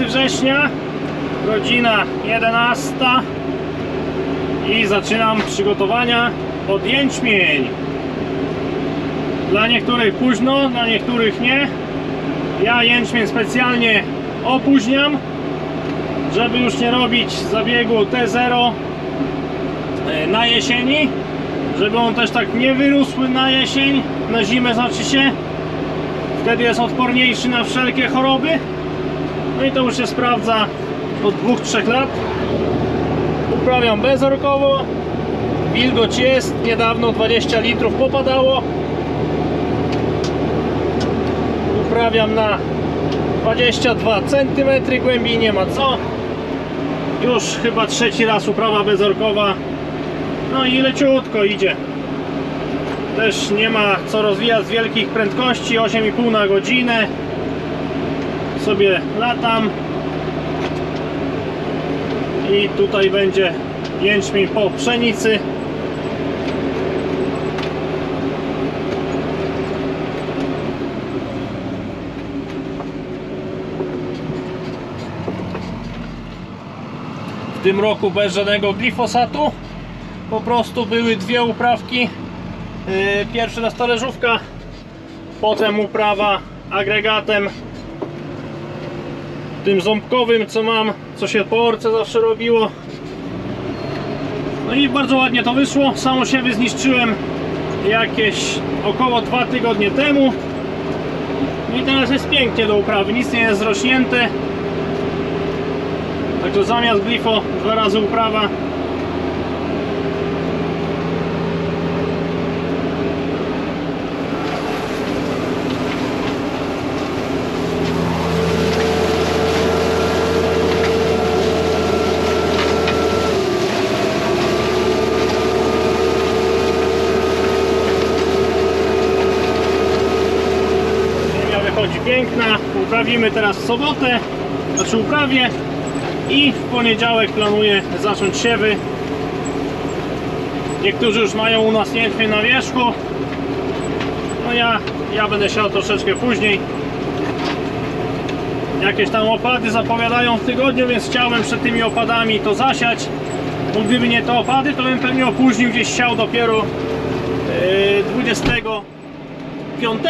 Dzień dobry, 20 września, godzina 11 i zaczynam przygotowania pod jęczmień. Dla niektórych późno, dla niektórych nie. Ja jęczmień specjalnie opóźniam, żeby już nie robić zabiegu T0 e, na jesieni, żeby on też tak nie wyrósł na jesień, na zimę znaczy się. Wtedy jest odporniejszy na wszelkie choroby. No i to już się sprawdza od 2-3 lat. Uprawiam bezorkowo. Wilgoć jest. Niedawno 20 litrów popadało. Uprawiam na 22 cm głębi, nie ma co. Już chyba trzeci raz uprawa bezorkowa. No i leciutko idzie. Też nie ma co rozwijać z wielkich prędkości, 8,5 na godzinę. Sobie latam. I tutaj będzie jęczmień po pszenicy. W tym roku bez żadnego glifosatu. Po prostu były dwie uprawki Yy, Pierwszy na stależówka, potem uprawa agregatem tym ząbkowym, co mam, co się po orce zawsze robiło. No i bardzo ładnie to wyszło. Samo siebie zniszczyłem jakieś około dwa tygodnie temu. No i teraz jest pięknie do uprawy, nic nie jest zrośnięte. Także zamiast glifo dwa razy uprawa Ziemia wychodzi piękna. Uprawimy teraz w sobotę, znaczy uprawię i w poniedziałek planuję zacząć siewy. Niektórzy już mają u nas jęczmień na wierzchu. No ja, ja będę siał troszeczkę później. Jakieś tam opady zapowiadają w tygodniu, więc chciałem przed tymi opadami to zasiać. Bo gdyby nie te opady, to bym pewnie opóźnił gdzieś siał dopiero yy, 25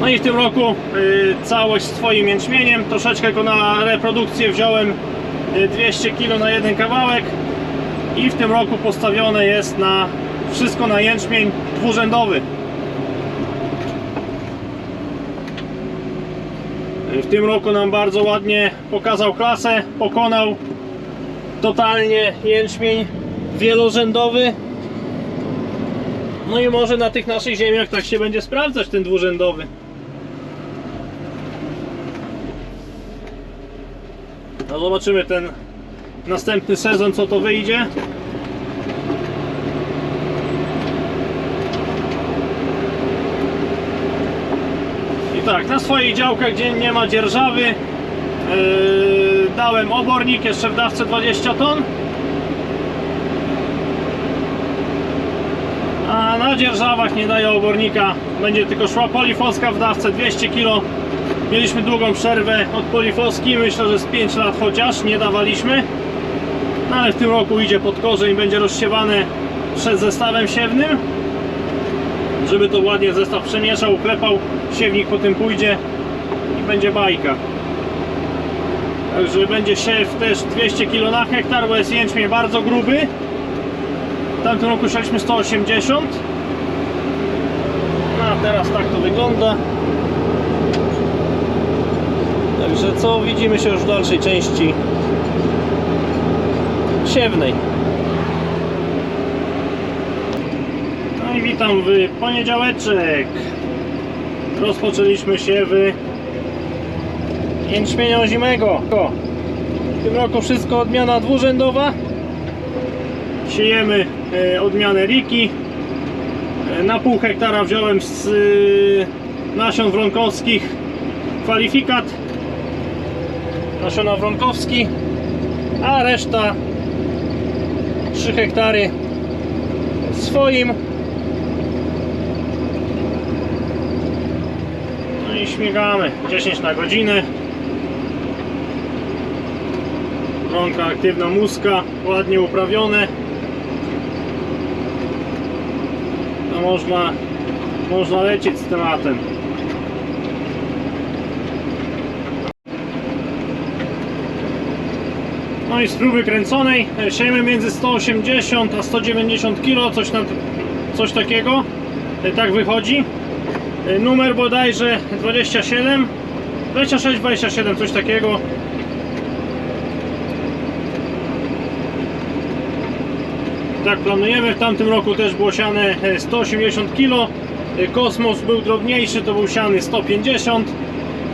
no i w tym roku y, całość swoim jęczmieniem. Troszeczkę go na reprodukcję wziąłem y, 200 kg na jeden kawałek. I w tym roku postawione jest na wszystko na jęczmień dwurzędowy. Y, W tym roku nam bardzo ładnie pokazał klasę, pokonał totalnie jęczmień wielorzędowy. No i może na tych naszych ziemiach tak się będzie sprawdzać ten dwurzędowy. No zobaczymy ten następny sezon co to wyjdzie. I tak, na swojej działkach gdzie nie ma dzierżawy yy, dałem obornik jeszcze w dawce 20 ton. A na dzierżawach nie daje obornika. Będzie tylko szła polifoska w dawce 200 kg. Mieliśmy długą przerwę od polifoski. Myślę, że z 5 lat chociaż nie dawaliśmy. No ale w tym roku idzie pod korzeń, będzie rozsiewane przed zestawem siewnym. Żeby to ładnie zestaw przemieszał, uklepał, siewnik po tym pójdzie i będzie bajka. Także będzie siew też 200 kg na hektar, bo jest jęczmień bardzo gruby. W tamtym roku szliśmy 180 No a teraz tak to wygląda Także co widzimy się już w dalszej części siewnej. No i witam w poniedziałeczek. Rozpoczęliśmy siewy. Jęczmienia ozimego W tym roku wszystko odmiana dwurzędowa. Siejemy e, odmianę Riki. E, Na pół hektara wziąłem z e, nasion wronkowskich kwalifikat. Nasiona wronkowski, a reszta 3 hektary swoim. No i śmigamy. 10 na godzinę Rąka aktywna muska, ładnie uprawione. No można, można lecieć z tematem No i z próby kręconej e, siejemy między 180 a 190 kg, coś, na, coś takiego. E, Tak wychodzi. E, Numer bodajże 27, 26, 27, coś takiego. Tak planujemy. W tamtym roku też było siane e, 180 kg. Kosmos był drobniejszy, to był siany 150.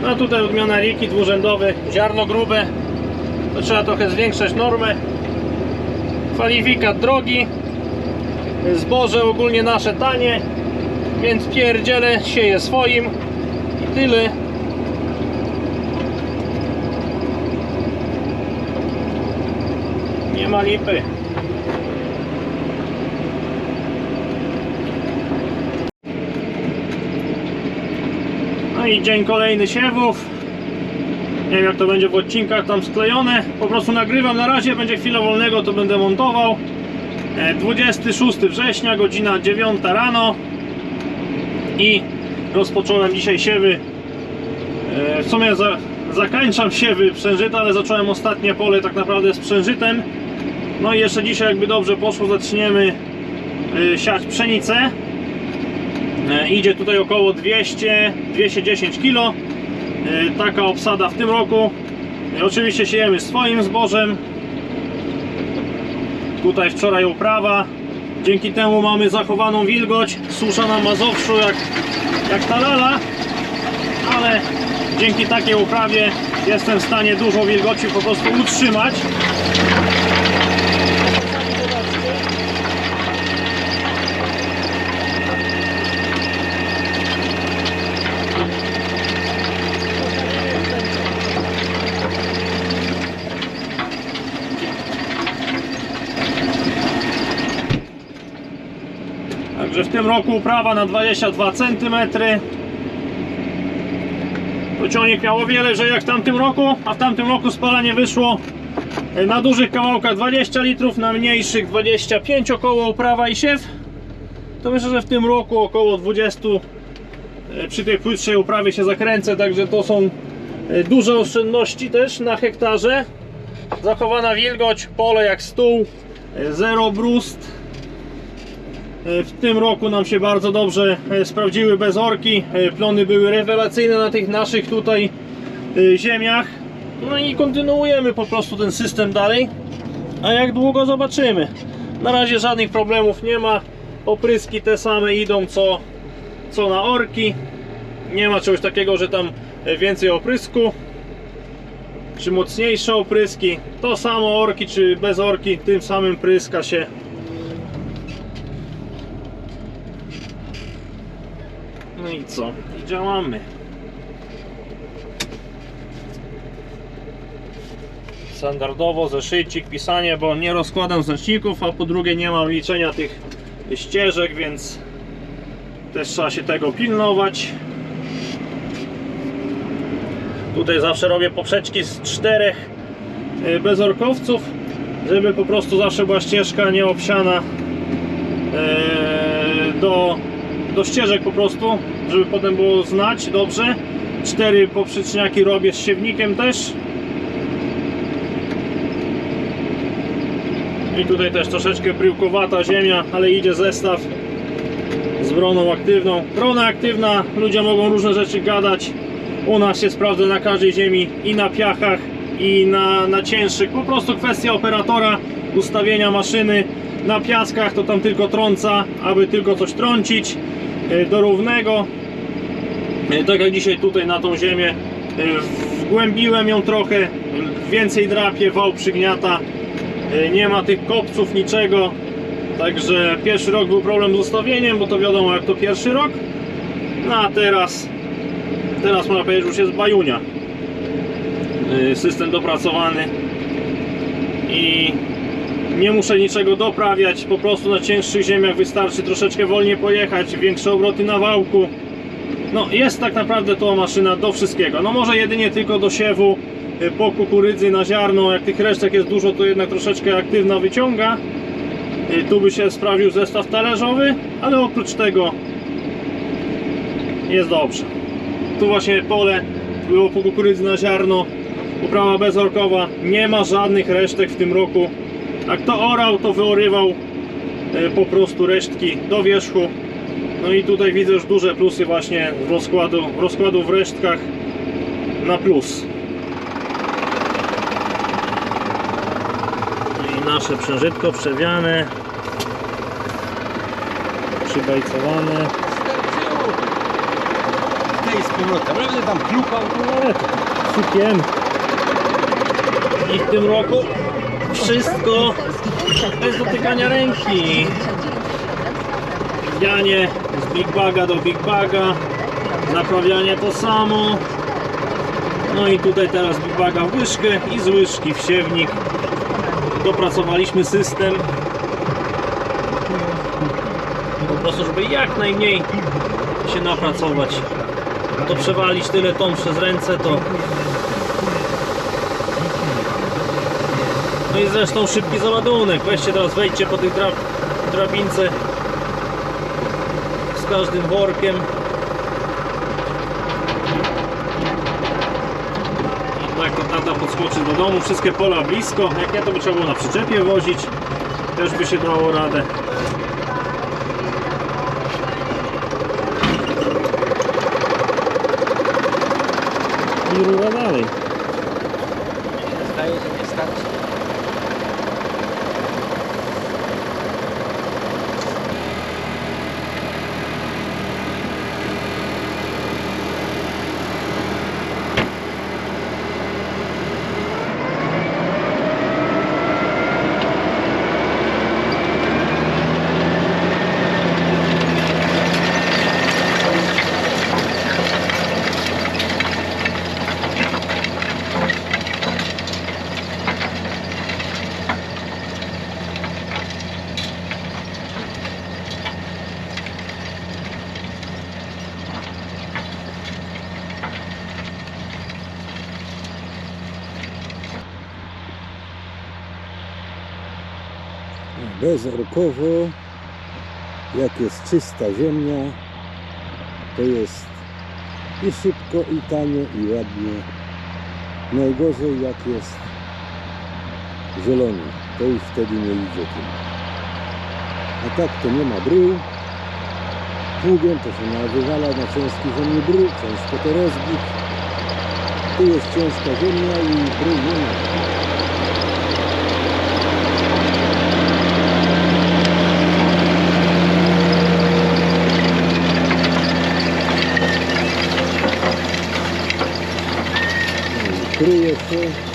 No a tutaj odmiana Riki dwurzędowy, ziarno grube, to trzeba trochę zwiększać normę. Kwalifikat drogi. Zboże ogólnie nasze tanie więc pierdzielę sieję swoim. I tyle. Nie ma lipy. No i dzień kolejny siewów nie wiem jak to będzie w odcinkach tam sklejone. Po prostu nagrywam na razie, będzie chwila wolnego, to będę montował. E, 26 września, godzina 9 rano. I rozpocząłem dzisiaj siewy. E, W sumie za, siewy przężyta, ale zacząłem ostatnie pole tak naprawdę z przężytem. No i jeszcze dzisiaj jakby dobrze poszło, zaczniemy e, siać pszenicę. E, Idzie tutaj około 200-210 kg. E, taka obsada w tym roku. E, Oczywiście siejemy swoim zbożem. Tutaj wczoraj uprawa. Dzięki temu mamy zachowaną wilgoć. Susza na Mazowszu jak, jak ta lala. Ale dzięki takiej uprawie jestem w stanie dużo wilgoci po prostu utrzymać. W tym roku uprawa na 22 cm. Pociągnik miał o wiele, że jak w tamtym roku, a w tamtym roku spalanie wyszło e, na dużych kawałkach 20 litrów, na mniejszych 25 około uprawa i siew. To myślę, że w tym roku około 20 e, przy tej płytszej uprawie się zakręcę, także to są e, duże oszczędności też na hektarze. Zachowana wilgoć, pole jak stół, zero brust. E, W tym roku nam się bardzo dobrze e, sprawdziły bez orki. E, Plony były rewelacyjne na tych naszych tutaj ziemiach. No i kontynuujemy po prostu ten system dalej. A jak długo zobaczymy. Na razie żadnych problemów nie ma. Opryski te same idą co, co na orki. Nie ma czegoś takiego, że tam więcej oprysku. Czy mocniejsze opryski. To samo orki czy bez orki, tym samym pryska się i co? I działamy. Standardowo zeszycik, pisanie, bo nie rozkładam znaczników, a po drugie nie mam liczenia tych ścieżek, więc też trzeba się tego pilnować. Tutaj zawsze robię poprzeczki z czterech y, bezorkowców, żeby po prostu zawsze była ścieżka nieobsiana y, do do ścieżek po prostu, żeby potem było znać dobrze. Cztery poprzeczniaki robię z siewnikiem też. I tutaj też troszeczkę bryłkowata ziemia, ale idzie zestaw z broną aktywną. Brona aktywna, ludzie mogą różne rzeczy gadać. U nas się sprawdza na każdej ziemi i na piachach, i na, na cięższych. Po prostu kwestia operatora, ustawienia maszyny. Na piaskach to tam tylko trąca, aby tylko coś trącić do równego. E, Tak jak dzisiaj tutaj na tą ziemię e, wgłębiłem ją trochę, więcej drapie, wał przygniata. Nie ma tych kopców, niczego. Także pierwszy rok był problem z ustawieniem, bo to wiadomo jak to pierwszy rok. No a teraz, teraz można powiedzieć, już jest bajunia. Y, System dopracowany i nie muszę niczego doprawiać, po prostu na cięższych ziemiach wystarczy troszeczkę wolniej pojechać, większe obroty na wałku No jest tak naprawdę to maszyna do wszystkiego. No może jedynie tylko do siewu y, po kukurydzy na ziarno. Jak tych resztek jest dużo, to jednak troszeczkę aktywna wyciąga. Y, Tu by się sprawdził zestaw talerzowy, ale oprócz tego jest dobrze. Tu właśnie pole było po kukurydzy na ziarno, uprawa bezorkowa, nie ma żadnych resztek w tym roku. Jak to orał, to wyorywał e, po prostu resztki do wierzchu. No i tutaj widzę już duże plusy właśnie rozkładu, rozkładu w resztkach na plus. No I nasze przężytko przewiane, przybajcowane. Tej z powrotem, będę tam to sypiem. I w tym roku wszystko bez dotykania ręki. Wianie z Big Baga do Big Baga. Naprawianie to samo. No i tutaj teraz Big Baga w łyżkę i z łyżki w siewnik. Dopracowaliśmy system. Po prostu, żeby jak najmniej się napracować to przewalić tyle ton przez ręce to no i zresztą szybki załadunek. Weźcie teraz wejdźcie po tej drab drabince. Z każdym workiem. I tak to tata podskoczy do domu. Wszystkie pola blisko. Jak ja to by trzeba było na przyczepie wozić. Też by się dało radę. I bezorkowo, jak jest czysta ziemia, to jest i szybko, i tanio, i ładnie. Najgorzej jak jest zielony, to już wtedy nie idzie tym. A tak to nie ma brył. Pługiem to się wywala na ciężki ziemi brył, ciężko to rozbić. Tu jest ciężka ziemia i brył nie ma. Закриє все.